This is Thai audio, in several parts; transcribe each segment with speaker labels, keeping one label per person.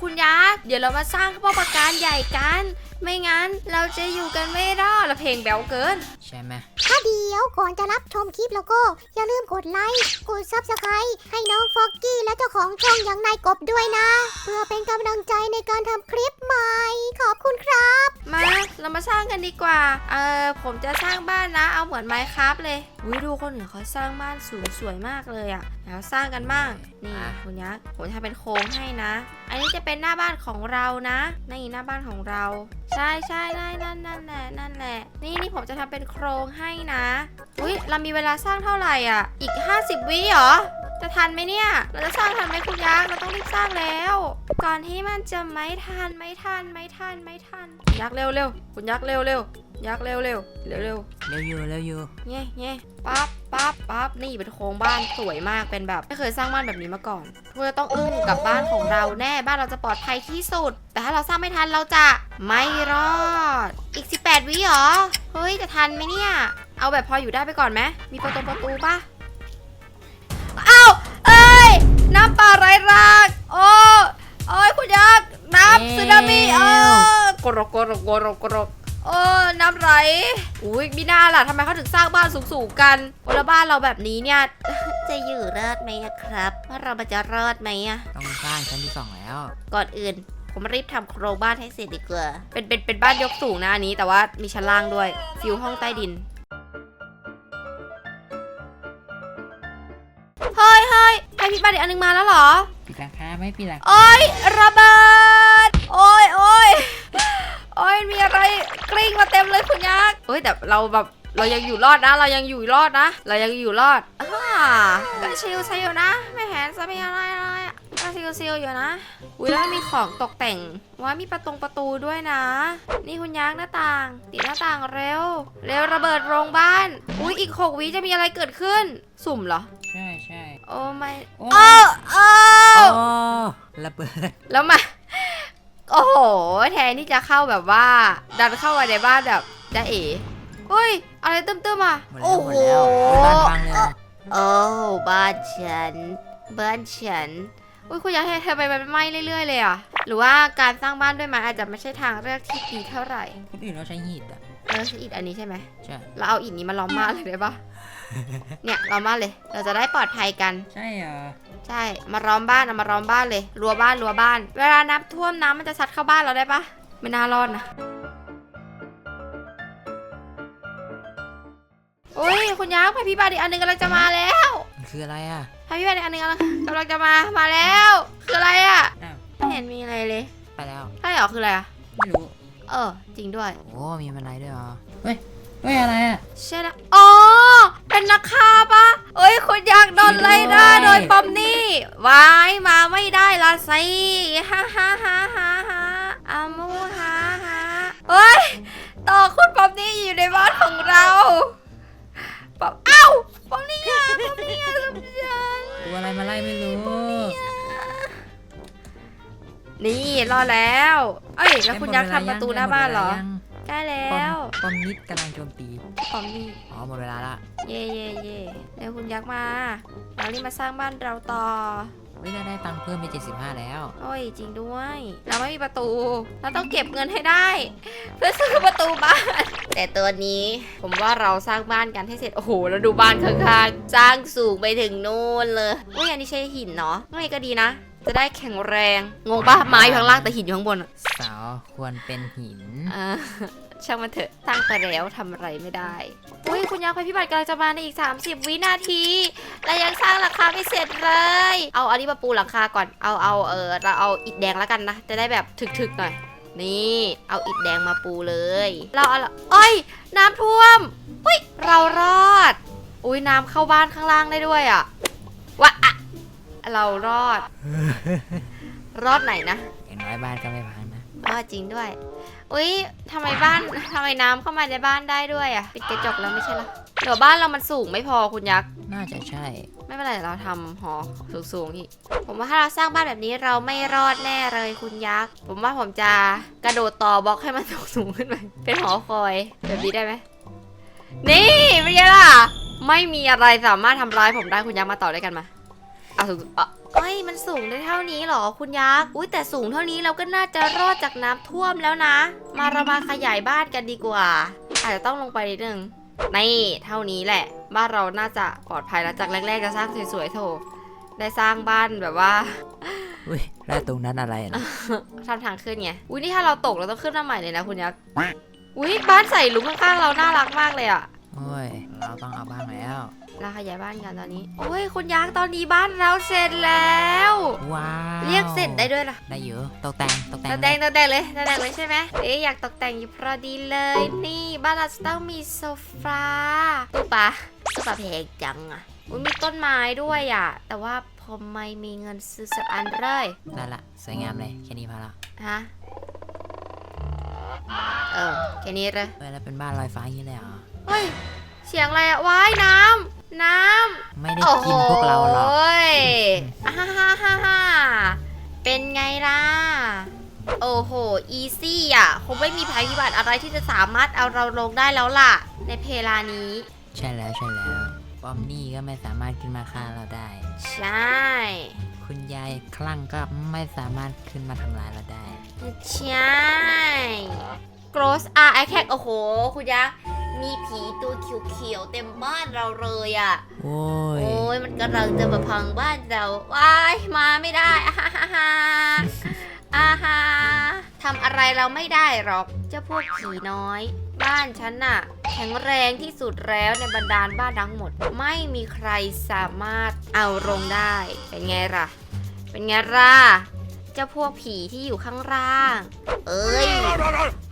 Speaker 1: คุณยักษ์เดี๋ยวเรามาสร้างป้อมปราการใหญ่กัน ไม่งั้นเราจะอยู่กันไม่รอดละเพลงแบวเกิน
Speaker 2: ใช่ไหม
Speaker 3: ถ้าเดียวก่อนจะรับชมคลิปแล้วก็ อย่าลืมกดไลค์ กดซับสไครต์ให้น้องฟอกกี้และเจ้าของช่องอย่างนายกบด้วยนะ เพื่อเป็นกำลังใจในการทำคลิปใหม่ ขอบคุณครับ
Speaker 1: มาเรามาสร้างกันดีกว่า เออผมจะสร้างบ้านนะ เอาเหมือนไมค์ครับเลยอุ้ยดูคนอื่นเขาสร้างบ้านสูงสวยมากเลยอะ่ะ แล้วสร้างกันบ้างนี่คุณยักษ์ผมทำเป็นโค้งให้นะ อันนี้จะเป็นหน้าบ้านของเรานะนี่หน้าบ้านของเรา ใช่ใช่ได้นั่นนั่นแหละนั่นแหละ นี่นี่ผมจะทำเป็นโครงให้นะอุ้ยเรามีเวลาสร้างเท่าไหร่อะ อีก 50 วิเหรอจะทันไหมเนี่ย เราจะสร้างทันไหมคุณยักษ์เราต้องรีบสร้างแล้ว ก่อนที่มันจะไม่ทันไม่ทันไม่ทันไม่ทัน ยักษ์เร็วเร็วคุณยักษ์เร็วเร็วยักษ์เร็วเร็วเร็วเร็ว
Speaker 2: เร็วอยู่เร็วอยู่
Speaker 1: เงี้ยเงี้ยปั๊บปั๊บปั๊บนี่เป็นโครงบ้านสวยมากเป็นแบบไม่เคยสร้างบ้านแบบนี้มาก่อนเพื่อต้องอึ้งกับบ้านของเราแน่บ้านเราจะปลอดภัยที่สุด แต่ถ้าเราสร้างไม่ทันเราจะไม่รอด อีก 18 วิเหรอเฮ้ยจะทันไหมเนี่ยเอาแบบพออยู่ได้ไปก่อนไหมมีประตูประตูปะเอ้าเอ้ยน้ำป่าไหลหลากโอ้โอ้ยคุณยักษ์น้ำสึนามิเออกรกกรกกรกกรก โอ้น้ำไหลอุ้ยมีหน้าล่ะทำไมเขาถึงสร้างบ้านสูงๆกันแล้วบ้านเราแบบนี้เนี่ย จะอยู่รอดไหมอะครับว่าเรามันจะรอดไหมอะ
Speaker 2: ต้องสร้างชั้นที่สองแล้ว
Speaker 1: ก่อนอื่น ผมรีบทำโครงบ้านให้เสร็จดีกว่าเป็นเป็นเป็นบ้านยกสูงนะอันนี้ แต่ว่ามีชั้นล่างด้วยฟิวห้องใต้ดินเฮ้ยเฮ้ยไอพี่บ้านอีกอันหนึงมาแล้วเหรอ
Speaker 2: ปิดหลังคาไหม่ปิดหลัง
Speaker 1: โอ้ยระเบิดโอ้ยโอ้ยโอ้ยมีอะไรกลิ้งมาเต็มเลยคุณยักษ์เฮ้ยแต่เราแบบเรายังอยู่รอดนะ เรายังอยู่รอดนะ เรายังอยู่รอดอ่าก็ชิลชิลนะ ไม่เห็นจะมีอะไรเลยอะก็ชิลชิลอยู่นะ อุ้ยแล้วมันมีของตกแต่งว่ามีประตงประตูด้วยนะ นี่คุณยักษ์หน้าต่าง ติดหน้าต่างเร็ว เร็วระเบิดโรงบ้าน อุ้ยอีกหกวิจะมีอะไรเกิดขึ้น สุ่มเหรอ
Speaker 2: ใช่ใช่
Speaker 1: โอ้ไม่
Speaker 2: โอ้
Speaker 1: เออเอ
Speaker 2: โอ้
Speaker 1: อ
Speaker 2: ระเบิด
Speaker 1: แล้วมา โอ้โห แทนที่จะเข้าแบบว่า ดันเข้ามาในบ้านแบบจะเอ๋เฮ้ย อะไรตึ้มๆอะ
Speaker 2: หมด
Speaker 1: โอ้
Speaker 2: แล้วห
Speaker 1: โห
Speaker 2: มดแล้วบ้านพังเลยอะ
Speaker 1: โอ้บ้านฉัน บ้านฉันอุ้ยคุณอยากให้ทำไมมันไหม้เรื่อยๆเลยอะ หรือว่าการสร้างบ้านด้วยไม้อาจจะไม่ใช่ทางเลือกที่ดีเท่าไหร่
Speaker 2: คนอื่นเราใช้หินอะ
Speaker 1: เออใช่อิฐอันนี้ใช่ไหม
Speaker 2: ใช่
Speaker 1: เราเอาอิฐนี้มาล้อมบ้านเลยได้ปะเนี่ยล้อมบ้านเลย เราจะได้ปลอดภัยกัน
Speaker 2: ใช่เหรอ
Speaker 1: ใช่ มาล้อมบ้านเอามาล้อมบ้านเลย รัวบ้านรัวบ้าน เวลาน้ำท่วมน้ำมันจะซัดเข้าบ้านเราได้ปะไม่น่ารอดนะโอ้ยคุณยักษ์พายพี่บาดอีกอันหนึงกำลังจะมาแล้ว
Speaker 2: มันคืออะไรอะ
Speaker 1: พายพี่บาดอีกอันหนึงกำลังกำลังจะมา มาแล้ว คืออะไรอะ
Speaker 2: อ้าว
Speaker 1: ไม่เห็นมีอะไรเลย
Speaker 2: ไปแล้ว
Speaker 1: ใช่เหรอคืออะไรอะ
Speaker 2: ไม่รู้
Speaker 1: เออ จริงด้วย
Speaker 2: โอ้ มีบันไดด้วยเหรอ เฮ้ย เฮ้ย อะไรอะ
Speaker 1: ใช่แล้วอ๋อ เป็นนักฆ่าปะเอ้ยคุณยักษ์โดนไล่ล่า
Speaker 2: ช่วยด้วย
Speaker 1: โดยปอมนี่วายมาไม่ได้ละสิฮ่าฮ่าฮ่าฮ่าฮ่าอามูฮ่าฮ่าเฮ้ย ต่อคุณปอมนี่อยู่ในบ้านของเราปอมเอ้าปอมนี่อะปอมนี่อะทำฉัน
Speaker 2: ตัวอะไรมาไล่ไม่รู้
Speaker 1: นี่รอดแล้ว เอ้ยแล้วคุณยักษ์ทำประตูหน้าบ้านเหรอ
Speaker 2: ยัง
Speaker 1: ใกล้แล้
Speaker 2: ปอ
Speaker 1: ว
Speaker 2: มปอมนิดกำลังโจมตี
Speaker 1: ปอมนี่
Speaker 2: อ๋อหมดเวลาละ
Speaker 1: เย่เย่เย่เดี๋ยวคุณยักษ์มา เรารีบมาสร้างบ้านเราต่อ
Speaker 2: เฮ้ยเราได้ตังค์เพิ่มไป75 แล้ว
Speaker 1: โอ้ยจริงด้วย เราไม่มีประตู เราต้องเก็บเงินให้ได้ เพื่อซื้อประตูบ้าน แต่ตัวนี้ผมว่าเราสร้างบ้านกันให้เสร็จ โอ้โหแล้วดูบ้านข้างๆสร้างสูงไปถึงนู่นเลยอุ้ยอันนี้ใช้หินเนาะไม่ก็ดีนะ จะได้แข็งแรง งงปะไม้อยู่ข้างล่างแต่หินอยู่ข้างบนอะ
Speaker 2: เสาควรเป็นหิน
Speaker 1: อ่าช่างมันเถอะสร้างไปแล้วทำอะไรไม่ได้ อุ้ยคุณยักษ์ภัยพิบัติกำลังจะมาในอีก 30 วินาทีและยังสร้างหลังคาไม่เสร็จเลย เอาอันนี้มาปูหลังคาก่อนเอาเอาเออเราเอาอิฐแดงแล้วกันนะ จะได้แบบถึกๆหน่อย นี่เอาอิฐแดงมาปูเลย เราเอาละเอ้ย น้ำท่วมอุ้ยเรารอด อุ้ยน้ำเข้าบ้านข้างล่างได้ด้วยอะวะอะ เรารอด รอดไหนนะ
Speaker 2: อย่างน้อยบ้านก็ไม่พังนะ
Speaker 1: เออจริงด้วย อุ้ยทำไมบ้านทำไมน้ำเข้ามาในบ้านได้ด้วยอะ ปิดกระจกแล้วไม่ใช่เหรอเดี๋ยวบ้านเรามันสูงไม่พอคุณยักษ์
Speaker 2: น่าจะใช่
Speaker 1: ไม่เป็นไรเดี๋ยวเราทำหอสูงๆอีก ผมว่าถ้าเราสร้างบ้านแบบนี้เราไม่รอดแน่เลยคุณยักษ์ ผมว่าผมจะกระโดดต่อบล็อกให้มันสูงๆขึ้นไป เป็นหอคอยแบบนี้ได้ไหม นี่เป็นไงล่ะ ไม่มีอะไรสามารถทำร้ายผมได้คุณยักษ์มาต่อด้วยกันมาเอาสูงๆเอาเอ้ยมันสูงได้เท่านี้เหรอคุณยักษ์ อุ้ยแต่สูงเท่านี้เราก็น่าจะรอดจากน้ำท่วมแล้วนะ มาเรามาขยายบ้านกันดีกว่า อาจจะต้องลงไปนิดนึง นี่เท่านี้แหละ บ้านเราน่าจะปลอดภัยแล้วจากแรก ๆ จะสร้างสวยๆโถได้สร้างบ้านแบบว่า
Speaker 2: อุ้ยแล้วตรงนั้นอะไรนะ
Speaker 1: ทำทางขึ้นไง อุ้ยนี่ถ้าเราตกเราต้องขึ้นมาใหม่เลยนะคุณยักษ์ อุ้ยบ้านใส่หลุมข้างๆเราน่ารักมากเลยอะ
Speaker 2: โอ้ย เราต้องเอาบ้างแล้ว
Speaker 1: เราขยายบ้านกันตอนนี้ โอ้ยคุณยักษ์ตอนนี้บ้านเราเสร็จแล้ว
Speaker 2: ว้าว
Speaker 1: เรียกเสร็จได้ด้วยล่ะ
Speaker 2: ได้เยอะตกแต่งตกแต่ง
Speaker 1: ตกแต่งตกแต่งเลยตกแต่งเลยใช่ไหมเอ๊ะอยากตกแต่งอยู่พอดีเลย นี่บ้านเราจะต้องมีโซฟาตู้ปลาตู้ปลาแพงจังอะอุ้ยมีต้นไม้ด้วยอะแต่ว่าผมไม่มีเงินซื้อสักอันเลย
Speaker 2: ได้ละสวยงามเลยแค่นี้พอละ
Speaker 1: ฮะเออแค่นี้เลย
Speaker 2: เอ้ยแล้วเป็นบ้านลอยฟ้าอย่างนี้เลยเหรอ
Speaker 1: เฮ้ย เสียงอะไรอะว้ายน้ำน้ำ
Speaker 2: ไม่ได้กินพวกเราหรอก
Speaker 1: โอ้ยอ่าฮ่าฮ่าฮ่าฮ่าเป็นไงล่ะ โอ้โห อีซี่อะ คงไม่มีภัยพิบัติอะไรที่จะสามารถเอาเราลงได้แล้วล่ะ ในเพลานี้
Speaker 2: ใช่แล้วใช่แล้วปอมนี่ก็ไม่สามารถขึ้นมาฆ่าเราได้
Speaker 1: ใช่
Speaker 2: คุณยายคลั่งก็ไม่สามารถขึ้นมาทำร้ายเราได้
Speaker 1: ใช่ gross r i c a c โอ้โห คุณยักษ์ มีผีตัวเขียวๆเต็มบ้านเราเลยอะ
Speaker 2: โอ้ย
Speaker 1: โอ้ยมันกำลังจะมาพังบ้านเราว้ายมาไม่ได้อ่าฮ่าฮ่าฮ่าอ่าฮ่าทำอะไรเราไม่ได้หรอกเจ้าพวกผีน้อย บ้านฉันน่ะ แข็งแรงที่สุดแล้วในบรรดาลบ้านทั้งหมด ไม่มีใครสามารถเอาลงได้ เป็นไงล่ะ เป็นไงล่ะเจ้าพวกผีที่อยู่ข้างล่าง เอ้ย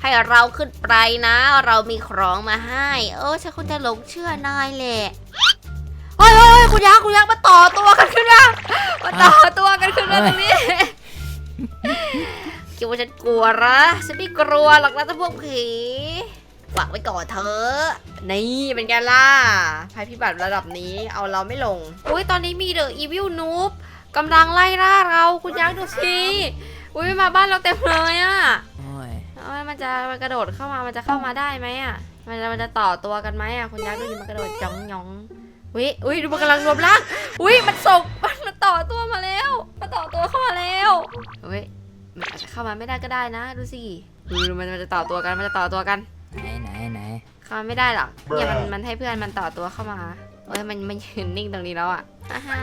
Speaker 1: ให้เราขึ้นไปนะ เรามีของมาให้ เออฉันคงจะหลงเชื่อนายแหละเฮ้ยเฮ้ยคุณยักษ์คุณยักษ์มาต่อตัวกันขึ้นมามาต่อตัวกันขึ้นมาตรงนี้คิดว่าฉันกลัวรอฉันไม่กลัวหรอกนะเจ้าพวกผีฝากไว้ก่อนเถอะนี่เป็นไงล่ะภัยพิบัติระดับนี้เอาเราไม่ลงอุ้ยตอนนี้มีเดอะอีวิลนูบกำลังไล่ล่าเราคุณยักษ์ดูสิอุ้ยมาบ้านเราเต็มเลยอะ มันจะมันกระโดดเข้ามา มันจะเข้ามาได้ไหมอะ มันจะมันจะต่อตัวกันไหมอะคุณยักษ์ดูดิมันกระโดดจ้องยองวิอุ้ยดูมันกำลังรวมร่างอุ้ยมันส่งมันมันต่อตัวมาแล้วมันต่อตัวเข้ามาแล้วเว้ยมันอาจจะเข้ามาไม่ได้ก็ได้นะ ดูสิดูดูมันมันจะต่อตัวกันมันจะต่อตัวกัน
Speaker 2: ไหนไหนไหน
Speaker 1: เข้ามาไม่ได้หรอกเนี่ยมันมันให้เพื่อนมันต่อตัวเข้ามาเอ้ยมันมันยืนนิ่งตรงนี้แล้วอะอ่าฮะ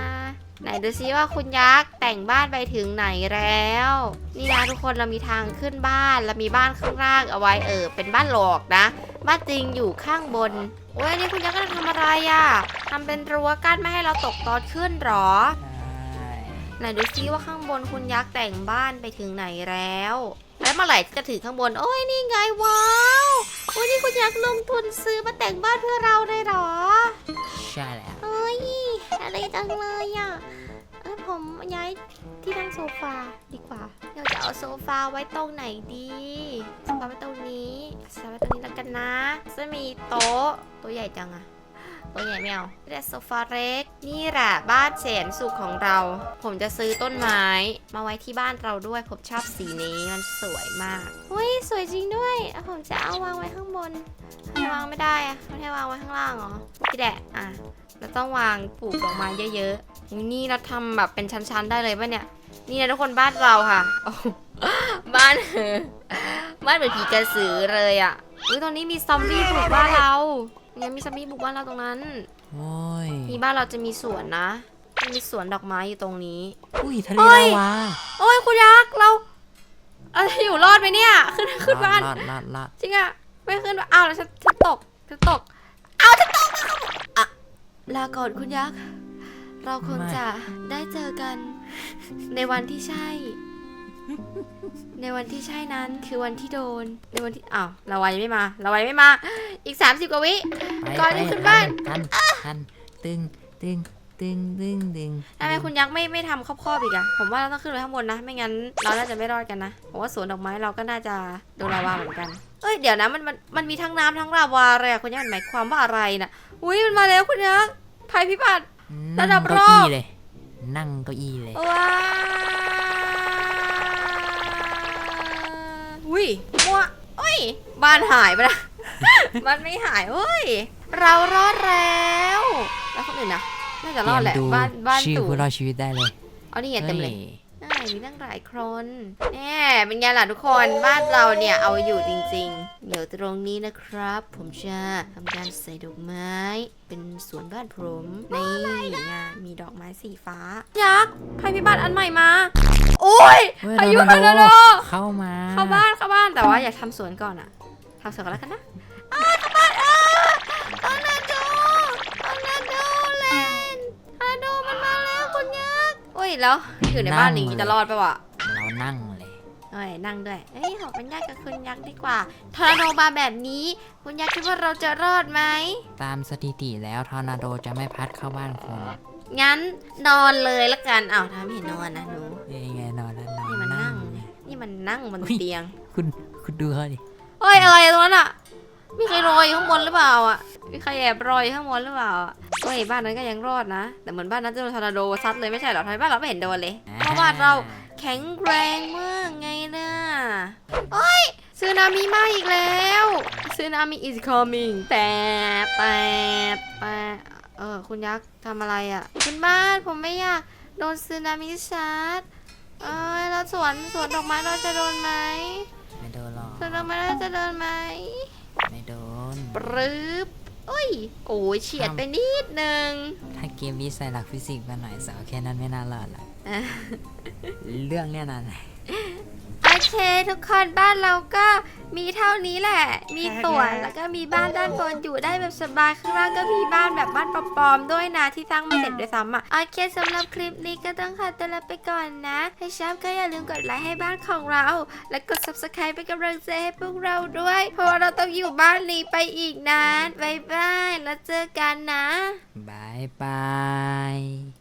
Speaker 1: ไหนดูซิว่าคุณยักษ์แต่งบ้านไปถึงไหนแล้ว นี่นะทุกคนเรามีทางขึ้นบ้านเรามีบ้านข้างล่างเอาไว้เออ เป็นบ้านหลอกนะ บ้านจริงอยู่ข้างบนโอ้ยอันนี่คุณยักษ์กำลังทำอะไรอะทำเป็นรั้วกั้นไม่ให้เราตกตอนขึ้นหรอ
Speaker 2: ใช่
Speaker 1: ไหนดูซิว่าข้างบนคุณยักษ์แต่งบ้านไปถึงไหนแล้ว แล้วเมื่อไหร่จะถึงข้างบน โอ้ยนี่ไงว้าวโอ้ยนี่คุณยักษ์ลงทุนซื้อมาแต่งบ้านเพื่อเราเลยเหรอ
Speaker 2: ใช่แล้ว
Speaker 1: เอะไรจังเลยอะเอ้ยผมย้ายที่นั่งโซฟาดีกว่าเราจะเอาโซฟาไว้ตรงไหนดีโซฟาไว้ตรงนี้โซฟาไว้ตรงนี้แล้วกันนะจะมีโต๊ะตัวใหญ่จังอะ ตัวใหญ่ไม่เอาแต่โซฟาเล็กนี่แหละบ้านแสนสุขของเรา ผมจะซื้อต้นไม้ มาไว้ที่บ้านเราด้วย ผมชอบสีนี้มันสวยมากเฮ้ยสวยจริงด้วยอะผมจะเอาวางไว้ข้างบนทำไมวางไม่ได้อะไม่ให้วางไว้ข้างล่างเหรอพี่แดะอะเราต้องวางปลูกดอกไม้เยอะๆนี่เราทำแบบเป็นชั้นๆได้เลยป่ะเนี่ย นี่นะทุกคนบ้านเราค่ะโอ้โหบ้านบ้านเหมือนผีกระสือเลยอะอุ้ยตอนนี้มีซอมบี้บุกบ้านเรา เนี่ยมีซอมบี้บุกบ้านเราตรงนั้น
Speaker 2: โอ้ย
Speaker 1: นี่บ้านเราจะมีสวนนะ มีสวนดอกไม้อยู่ตรงนี้
Speaker 2: อุ้ยทะเล
Speaker 1: เฮ้ย
Speaker 2: ลาวา
Speaker 1: โอ้ยคุณยักษ์เราเราจะอยู่รอดไหมเนี่ยขึ้นขึ้นบ้าน
Speaker 2: รอดรอดรอด
Speaker 1: จริงอะไม่ขึ้นอ้าวแล้วฉันฉันตกฉันตกเอาฉันตกอะลาก่อนคุณยักษ์ เราคงจะได้เจอกันในวันที่ใช่ ในวันที่ใช่นั้นคือวันที่โดน ในวันที่อ้าวเราไวไม่มาเราไวไม่มา อีก 30กว่าวิ
Speaker 2: ไป
Speaker 1: ก่อนจะขึ้นบ้าน
Speaker 2: ทันทันตึงตึงตึงตึงตึง
Speaker 1: ทำไมคุณยักษ์ไม่ไม่ทำครอบๆอีกอะผมว่าเราต้องขึ้นไปข้างบนนะ ไม่งั้นเราน่าจะไม่รอดกันนะผมว่าสวนดอกไม้เราก็น่าจะโดนลาวาเหมือนกันเอ้ยเดี๋ยวนะมันมันมันมีทั้งน้ำทั้งลาวาเลยอะคุณยักษ์มันหมายความว่าอะไรนะอุ้ยมันมาแล้วคุณยักษ์ภัยพิบัติระดั
Speaker 2: นั่
Speaker 1: บ
Speaker 2: ง
Speaker 1: ร
Speaker 2: เก้า
Speaker 1: อบ
Speaker 2: อี้เลยนั่งเก้าอี้เลย
Speaker 1: ว้า อุ้ยมัวเอ้ย บ้านหายไปละ บ้านไม่หายเฮ้ย เรารอดแล้ว แล้วคนอื่นนะน่าจะรอดแหละ
Speaker 2: เตยมดู
Speaker 1: บ้านบ้าน
Speaker 2: ชื่อ
Speaker 1: ตู่
Speaker 2: ผู้รอดชีวิตได้เลย
Speaker 1: เอานี่ไงเต็มเลย
Speaker 2: ฮ้
Speaker 1: ใช่มีตั้งหลายคนแน่เป็นไงล่ะทุกคนบ้านเราเนี่ยเอาอยู่จริง ๆ เดี๋ยวตรงนี้นะครับ ผมจะทำการใส่ดอกไม้ เป็นสวนบ้านผมนี่ไงมีดอกไม้สีฟ้า ยักษ์ภัยพิบัติอันใหม่มาโอ้ย
Speaker 2: เฮ้ย
Speaker 1: พายุ
Speaker 2: โด
Speaker 1: ทอร์นาโด
Speaker 2: เข้ามา
Speaker 1: เข้าบ้านเข้าบ้านแต่ว่าอยากทำสวนก่อนอะทำสวนก่อนแล้วกันนะ แล้วอยู่ในบ้านนี้จะรอดปะวะ
Speaker 2: เรานั่งเลย
Speaker 1: เอ้ยนั่งด้วยเอ้ยขอเป็นญาติกับคุณยักษ์ดีกว่าทอร์นาโดมาแบบนี้ คุณยักษ์คิดว่าเราจะรอดไหม
Speaker 2: ตามสถิติแล้วทอร์นาโดจะไม่พัดเข้าบ้านคน
Speaker 1: งั้นนอนเลยละกันอ้าวทำไม่เห็นนอนนะหนู
Speaker 2: ยังไงนอนแล้วนอน
Speaker 1: นี่มันนั่ง
Speaker 2: เลย
Speaker 1: นี่มันนั่งบนเตียง
Speaker 2: คุณคุณดูเขาดิ
Speaker 1: เฮ้ยอะไรตรงนั้นอะมีใครรอยอยู่ข้างบนหรือเปล่าอะมีใครแอบรอยอยู่ข้างบนหรือเปล่าอะ เฮ้ยบ้านนั้นก็ยังรอดนะ แต่เหมือนบ้านนั้นจะโดนทอร์นาโดซัดเลยไม่ใช่เหรอทำไมบ้านเราไม่เห็นโดนเลย เพราะว่าเราแข็งแรงมากไงนะเฮ้ยซึนามิมาอีกแล้วซึนามิ is coming แต่แต่แต่เออคุณยักษ์ทำอะไรอะคุณบ้านผมไม่อยากโดนซึนามิซัดเอ้ยแล้วสวนสวนดอกไม้เราจะโดนไหม
Speaker 2: ไม่โดนหรอก
Speaker 1: สวนดอกไม้เราจะโดนไหม
Speaker 2: ไม่โดน
Speaker 1: ปรึบ เอ้ย โอ้ยเฉียดไปนิดนึง
Speaker 2: ถ้าเกมนี้ใส่หลักฟิสิกส์มาหน่อยสาวแค่นั้นไม่น่ารอดหรอก
Speaker 1: อะ
Speaker 2: เรื่องเนี้ยนะ
Speaker 1: โอ เค ทุกคนบ้านเราก็มีเท่านี้แหละ มีสวนแล้วก็มีบ้านด้านบนอยู่ได้แบบสบายข้างล่างก็มีบ้านแบบบ้านปลอมๆด้วยนะที่สร้างไม่เสร็จด้วยซ้ำอะโอเคสำหรับคลิปนี้ก็ต้องขอตัวลาไปก่อนนะถ้าชอบก็อย่าลืมกดไลค์ให้บ้านของเรา และกด subscribe เป็นกำลังใจให้พวกเราด้วย เพราะว่าเราต้องอยู่บ้านนี้ไปอีกนานบายบายแล้วเจอกันนะ
Speaker 2: บายบาย